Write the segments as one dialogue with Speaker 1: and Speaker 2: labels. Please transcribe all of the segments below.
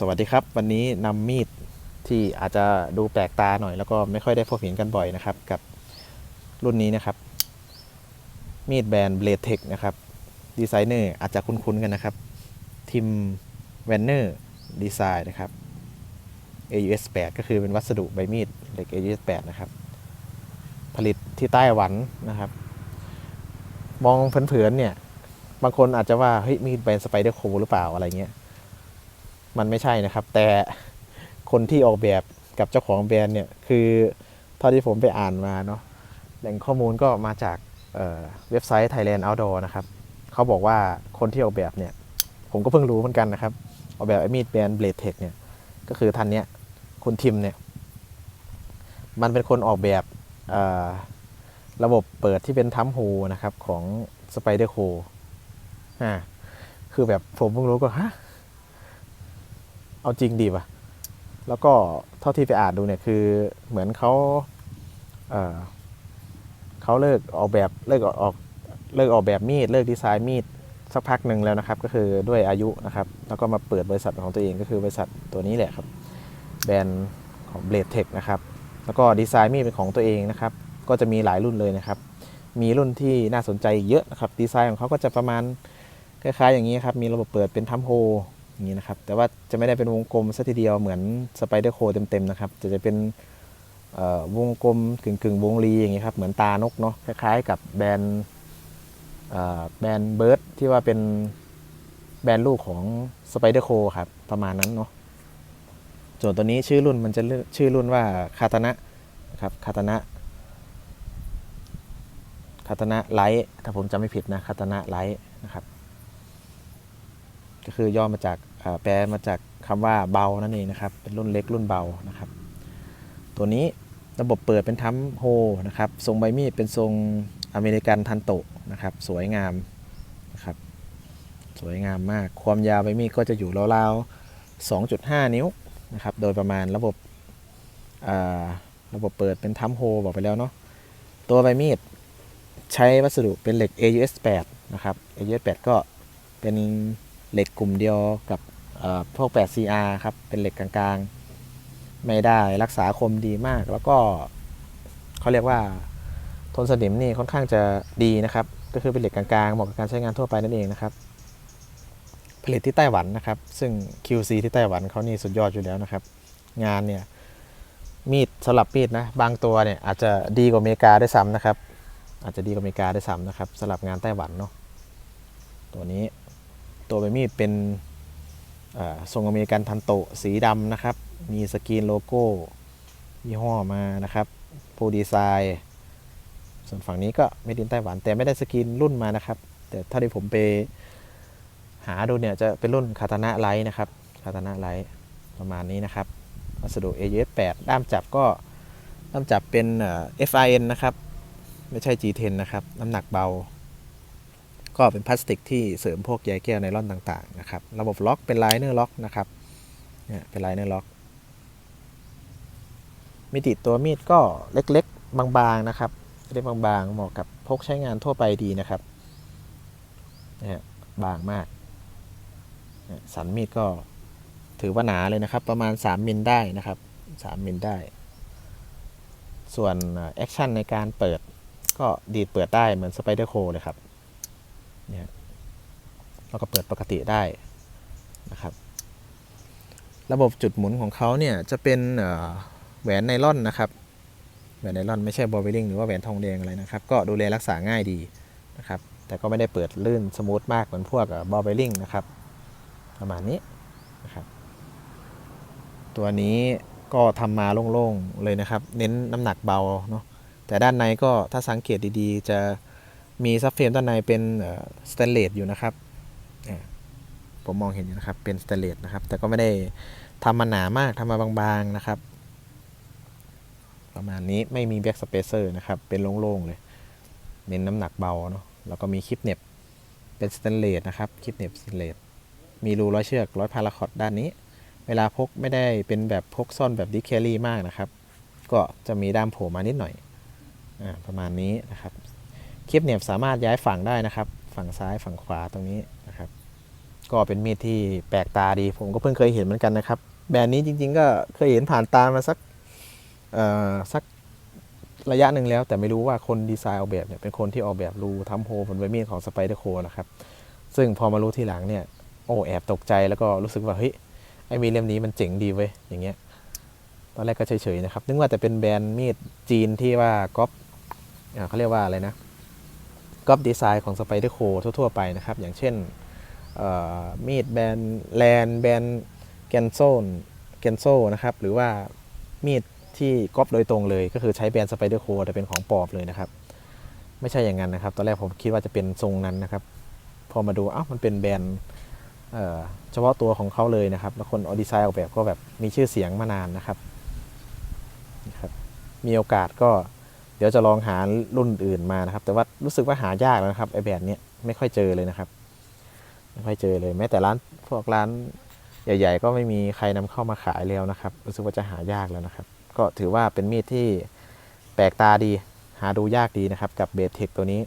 Speaker 1: สวัสดีครับ วันนี้นำมีดที่อาจจะดูแปลกตาหน่อย แล้วก็ไม่ค่อยได้พบเห็นกันบ่อยนะครับ กับรุ่นนี้นะครับ มีดแบรนด์เบลเทคนะครับดีไซเนอร์อาจจะคุ้นๆกันนะครับทิมแวนเนอร์ดีไซน์นะครับ AUS 8ก็คือเป็นวัสดุใบมีดเหล็ก AUS 8นะครับ ผลิตที่ไต้หวันนะครับ มองเผินๆเนี่ย บางคนอาจจะว่าเฮ้ยมีดแบรนด์สไปเดอร์โคหรือเปล่าอะไรเงี้ย มันไม่ใช่นะครับ แต่คนที่ออกแบบกับเจ้าของแบรนด์เนี่ยคือเท่าที่ผมไปอ่านมาเนาะแหล่งข้อมูลก็มาจากเเว็บไซต์ Thailand Outdoor นะครับเขาบอกว่าคนที่ออกแบบเนี่ย ผมก็เพิ่งรู้เหมือนกันนะครับ ออกแบบไอมีดแบรนด์เบลเทคเนี่ยก็คือท่านเนี้ยคุณทิมเนี่ยมันเป็นคนออกแบบระบบเปิดที่เป็นทัมโฮนะครับของ Spider Co อ่าคือแบบผมเพิ่งรู้ก็ฮะ เอาจริงดีป่ะ แล้วก็เท่าที่ไปอ่านดูเนี่ยคือเหมือนเขาเเขาเลิกออกแบบเลิกออกเลิกออกแบบมีดเลิกดีไซน์มีดสักพักหนึ่งแล้วนะครับ ก็คือด้วยอายุนะครับ แล้วก็มาเปิดบริษัทของตัวเองก็คือบริษัทตัวนี้แหละครับ แบรนด์ของ Blade Tech นะครับ แล้วก็ดีไซน์มีดเป็นของตัวเองนะครับ ก็จะมีหลายรุ่นเลยนะครับ มีรุ่นที่น่าสนใจอีกเยอะนะครับ ดีไซน์ของเขาก็จะประมาณคล้ายๆอย่างนี้ครับ มีระบบเปิดเป็นทัมโฮ อย่างนี้นะครับแต่ว่าจะไม่ได้เป็นวงกลมซะทีเดียวเหมือนสไปเดอร์โคเต็มๆนะครับจะจะเป็นวงกลมกึ่งกึ่งๆวงรีอย่างนี้ครับเหมือนตานกเนาะคล้ายๆ กับแบรนด์แบรนด์เบิร์ดที่ว่าเป็นแบรนด์ลูกของสไปเดอร์โคครับประมาณนั้นเนาะส่วนตัวนี้ชื่อรุ่นมันจะชื่อรุ่นว่าคาตานะครับคาตานะคาตานะไลท์ถ้าผมจำไม่ผิดนะคาตานะไลท์นะครับ ก็คือย่อมาจากแปลมาจากคำว่าเบานั่นเองนะครับ เป็นรุ่นเล็กรุ่นเบานะครับ ตัวนี้ระบบเปิดเป็นทัมโฮนะครับ ทรงใบมีดเป็นทรงอเมริกันทันโตะนะครับ สวยงามนะครับ สวยงามมาก ความยาวใบมีดก็จะอยู่ราวๆ 2.5 นิ้วนะครับ โดยประมาณระบบระบบเปิดเป็นทัมโฮบอกไปแล้วเนาะ ตัวใบมีดใช้วัสดุเป็นเหล็ก AUS 8นะครับ AUS 8ก็เป็น เหล็กกลุ่มเดียวกับพวก 8CR ครับ เป็นเหล็กกลางๆ ไม่ได้รักษาคมดีมาก แล้วก็เขาเรียกว่าทนสนิมนี่ค่อนข้างจะดีนะครับ ก็คือเป็นเหล็กกลางๆ เหมาะกับการใช้งานทั่วไปนั่นเองนะครับ ผลิตที่ไต้หวันนะครับ ซึ่ง QC ที่ไต้หวันเขานี่สุดยอดอยู่แล้วนะครับ งานเนี่ยมีดสำหรับมีดนะ บางตัวเนี่ยอาจจะดีกว่าอเมริกาได้วยซ้ำนะครับ อาจจะดีกว่าอเมริกาได้วยซ้ำนะครับสำหรับงานไต้หวันเนาะตัวนี้ ตัวใบมีดเป็นทรงอเมริกันทันโตสีดำนะครับ มีสกรีนโลโก้ยี่ห้อมานะครับโปรดีไซน์ส่วนฝั่งนี้ก็ไม่ดินไต้หวัน แต่ไม่ได้สกรีนรุ่นมานะครับ แต่เท่าที่ผมไปหาดูเนี่ยจะเป็นรุ่นคาตานะไลท์นะครับคาตานะไลท์ประมาณนี้นะครับวัสดุ AUS 8ด้ามจับก็ด้ามจับเป็นเอ่อ FIN นะครับ ไม่ใช่ G10 นะครับ น้ำหนักเบา ก็เป็นพลาสติกที่เสริมพวกใยแก้วไนล่อนต่างๆนะครับ ระบบล็อกเป็นไลเนอร์ล็อกนะครับเนี่ยเป็นไลเนอร์ล็อก มิติตัวมีดก็เล็กๆ บางๆนะครับ เล็กบางๆ เหมาะกับพกใช้งานทั่วไปดีนะครับเนี่ยบางมาก สันมีดก็ถือว่าหนาเลยนะครับ ประมาณ 3มิลได้นะครับ3มิลได้ ส่วนแอคชั่นในการเปิดก็ดีดเปิดได้เหมือนสไปเดอร์โคเลยครับ แล้วก็เปิดปกติได้นะครับ ระบบจุดหมุนของเขาเนี่ยจะเป็นแหวนไนล่อนนะครับ แหวนไนล่อนไม่ใช่บอลเวลลิงหรือว่าแหวนทองแดงอะไรนะครับ ก็ดูแลรักษาง่ายดีนะครับ แต่ก็ไม่ได้เปิดลื่นสมูทมากเหมือนพวกบอลเวลลิงนะครับ ประมาณนี้นะครับ ตัวนี้ก็ทำมาโล่งๆเลยนะครับ เน้นน้ำหนักเบาเนาะ แต่ด้านในก็ถ้าสังเกตดีๆ จะมีซับเฟรมด้านในเป็นสแตนเลสอยู่นะครับ ผมมองเห็นอยู่นะครับ เป็นสแตเลสนะครับ แต่ก็ไม่ได้ทำมาหนามากทำมาบางๆนะครับ ประมาณนี้ไม่มีแบ็กสเปเซอร์นะครับ เป็นโล่งๆเลย เน้นน้ำหนักเบาเนาะ แล้วก็มีคลิปเน็บ เป็นสแตเลสนะครับ คลิปเน็บสแตเลสมีรูร้อยเชือกร้อยพาราคอตด้านนี้ เวลาพกไม่ได้เป็นแบบพกซ่อนแบบดิแครี่มากนะครับ ก็จะมีด้ามโผล่มานิดหน่อยอประมาณนี้นะครับ คลิปเน็บสามารถย้ายฝั่งได้นะครับ ฝั่งซ้ายฝั่งขวาตรงนี้ ก็เป็นมีดที่แปลกตาดี ผมก็เพิ่งเคยเห็นเหมือนกันนะครับ แบรนด์นี้จริงๆ ก็เคยเห็นผ่านตามาสักสักระยะหนึ่งแล้ว แต่ไม่รู้ว่าคนดีไซน์ออกแบบเนี่ยเป็นคนที่ออกแบบรูทำโฮบนใบมีดของสไปเดอร์โคนะครับ ซึ่งพอมารู้ทีหลังเนี่ยโอ้แอบตกใจแล้วก็รู้สึกว่าเฮ้ยไอ้มีดเล่มนี้มันเจ๋งดีเว้ยอย่างเงี้ยตอนแรกก็เฉยๆนะครับนึกว่าแต่เป็นแบรนด์มีดจีนที่ว่าก๊อปเขาเรียกว่าอะไรนะก๊อปดีไซน์ของสไปเดอร์โคทั่วๆไปนะครับ อย่างเช่น มีดแบรนด์แลนแบรนด์แกนโซนแกนโซนะครับ หรือว่ามีดที่ก๊อปโดยตรงเลย ก็คือใช้แบรนด์สไปเดอร์โคแต่เป็นของปลอมเลยนะครับ ไม่ใช่อย่างนั้นนะครับ ตอนแรกผมคิดว่าจะเป็นทรงนั้นนะครับ พอมาดูอ้าวมันเป็นแบรนด์เฉพาะตัวของเขาเลยนะครับ แล้วคนอดีไซน์ออกแบบก็แบบมีชื่อเสียงมานานนะครับนะครับ มีโอกาสก็เดี๋ยวจะลองหารุ่นอื่นมานะครับ แต่ว่ารู้สึกว่าหายากแล้วนะครับไอแบบเนี้ยไม่ค่อยเจอเลยนะครับ ไม่ค่อยเจอเลยแม้แต่ร้านพวกร้านใหญ่ ๆ ก็ไม่มีใครนำเข้ามาขายแล้วนะครับรู้สึกว่าจะหายากแล้วนะครับ ก็ถือว่าเป็นมีดที่แปลกตาดี หาดูยากดีนะครับ กับเบสเทคตัวนี้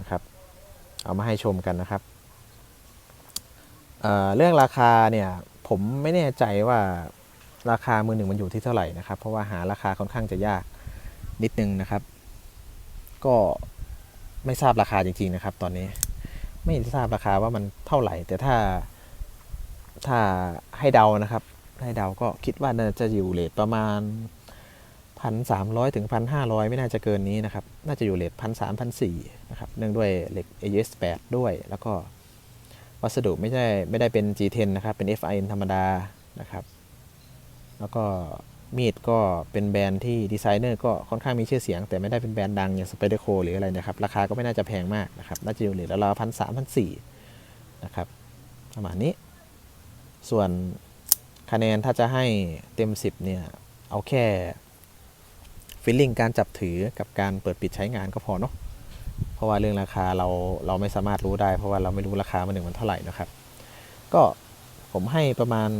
Speaker 1: นะครับ เอามาให้ชมกันนะครับเเรื่องราคาเนี่ยผมไม่แน่ใจว่าราคามือหนึ่งมันอยู่ที่เท่าไหร่นะครับ เพราะว่าหาราคาค่อนข้างจะยากนิดนึงนะครับ ก็ไม่ทราบราคาจริง ๆ นะครับ ตอนนี้ ไม่ทราบราคาว่ามันเท่าไหร่ แต่ถ้าถ้าให้เดานะครับ ให้เดาก็คิดว่าน่าจะอยู่เลทประมาณพันสามร้อยถึงพันห้าร้อยไม่น่าจะเกินนี้นะครับ น่าจะอยู่เลทพันสามพันสี่นะครับ เนื่องด้วยเหล็ก AS 8ด้วย แล้วก็วัสดุไม่ใช่ไม่ได้เป็น G10 นะครับ เป็น FIN ธรรมดานะครับ แล้วก็ มีดก็เป็นแบรนด์ที่ดีไซเนอร์ก็ค่อนข้างมีชื่อเสียง แต่ไม่ได้เป็นแบรนด์ดังอย่าง Spider Co หรืออะไรนะครับ ราคาก็ไม่น่าจะแพงมากนะครับ น่าจะอยู่เลทละพันสามพันสี่นะครับประมาณนี้ ส่วนคะแนนถ้าจะให้เต็ม 10 เนี่ย เอาแค่ฟีลลิ่งการจับถือกับการเปิดปิดใช้งานก็พอเนาะเพราะว่าเรื่องราคาเราเราไม่สามารถรู้ได้ เพราะว่าเราไม่รู้ราคามันหนึ่งมันเท่าไหร่นะครับ ก็ผมให้ประมาณ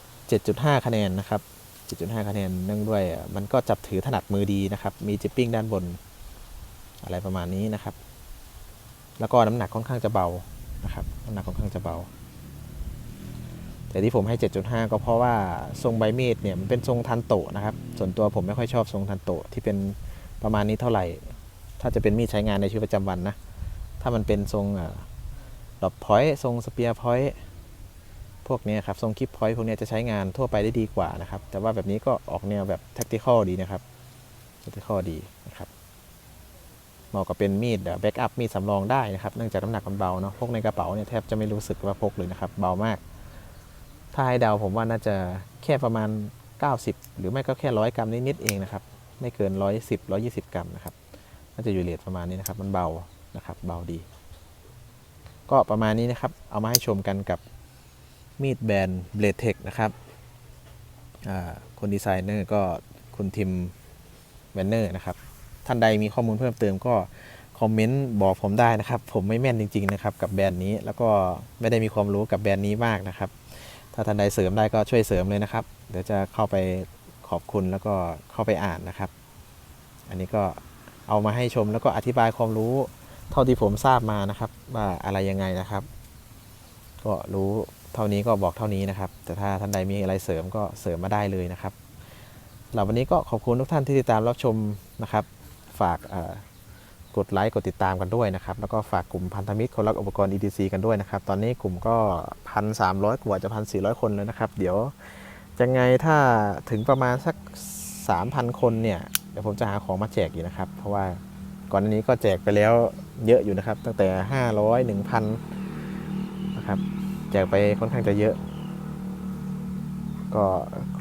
Speaker 1: 7.5 คะแนนนะครับ 7.5คะแนนเนื่องด้วย มันก็จับถือถนัดมือดีนะครับ มีจิปปิ้งด้านบน อะไรประมาณนี้นะครับ แล้วก็น้ำหนักค่อนข้างจะเบานะครับน้ำหนักค่อนข้างจะเบา แต่ที่ผมให้ 7.5 ก็เพราะว่าทรงใบมีดเนี่ยมันเป็นทรงทันโตนะครับ ส่วนตัวผมไม่ค่อยชอบทรงทันโตที่เป็นประมาณนี้เท่าไหร่ ถ้าจะเป็นมีดใช้งานในชีวิตประจำวันนะ ถ้ามันเป็นทรงดอบพอยต์ทรงสเปียร์พอยต์ พวกนี้ครับทรงคิปพอยต์พวกนี้จะใช้งานทั่วไปได้ดีกว่านะครับ แต่ว่าแบบนี้ก็ออกแนวแบบ tactical ดีนะครับ tactical ดีนะครับเหมาะกับเป็นมีดแบ็กอัพมีดสำรองได้นะครับเนื่องจากน้ำหนักมันเบาเนาะพกในกระเป๋าเนี่ยแทบจะไม่รู้สึกว่าพกเลยนะครับ เบามาก ถ้าให้เดาผมว่าน่าจะแค่ประมาณ 90 หรือไม่ก็แค่ร้อยกรัมนิดๆเองนะครับ ไม่เกิน 110 120 กรัมนะครับน่าจะอยู่เลทประมาณนี้นะครับ มันเบานะครับ เบาดี ก็ประมาณนี้นะครับ เอามาให้ชมกันกับ มีดแบรนด์เบลเทคนะครับคนดีไซเนอร์ก็คุณทิมแวนเนอร์นะครับ ท่านใดมีข้อมูลเพิ่มเติมก็คอมเมนต์บอกผมได้นะครับ ผมไม่แม่นจริงๆนะครับกับแบรนด์นี้แล้วก็ไม่ได้มีความรู้กับแบรนด์นี้มากนะครับ ถ้าท่านใดเสริมได้ก็ช่วยเสริมเลยนะครับ เดี๋ยวจะเข้าไปขอบคุณแล้วก็เข้าไปอ่านนะครับ อันนี้ก็เอามาให้ชมแล้วก็อธิบายความรู้เท่าที่ผมทราบมานะครับ ว่าอะไรยังไงนะครับ ก็รู้ เท่านี้ก็บอกเท่านี้นะครับ แต่ถ้าท่านใดมีอะไรเสริมก็เสริมมาได้เลยนะครับหรับวันนี้ก็ขอบคุณทุกท่านที่ติดตามรับชมนะครับ ฝากกดไลค์กดติดตามกันด้วยนะครับ แล้วก็ฝากกลุ่มพันธมิตรคนรักอุปกรณ์ EDC กันด้วยนะครับ ตอนนี้กลุ่มก็พันสามร้อยกว่าจะพันสี่ร้อยคนเลยนะครับ เดี๋ยวจะไงถ้าถึงประมาณสักสามพันคนเนี่ย เดี๋ยวผมจะหาของมาแจกอยู่นะครับ เพราะว่าก่อนหน้านี้ก็แจกไปแล้วเยอะอยู่นะครับ ตั้งแต่ 500 1,000นะครับ แจกไปค่อนข้างจะเยอะ ก็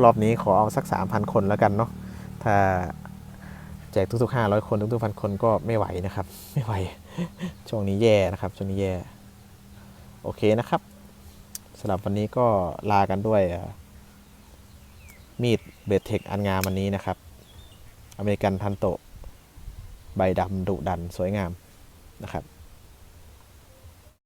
Speaker 1: รอบนี้ขอเอาสัก 3,000 คนแล้วกันเนาะถ้าแจกทุกๆ 500 คนทุกๆพันคนก็ไม่ไหวนะครับ ไม่ไหว ช่วงนี้แย่นะครับช่วงนี้แย่ โอเคนะครับสำหรับวันนี้ก็ลากันด้วยมีดเบดเทคอันงามวันนี้นะครับ อเมริกันทันโต ใบดำดุดันสวยงามนะครับ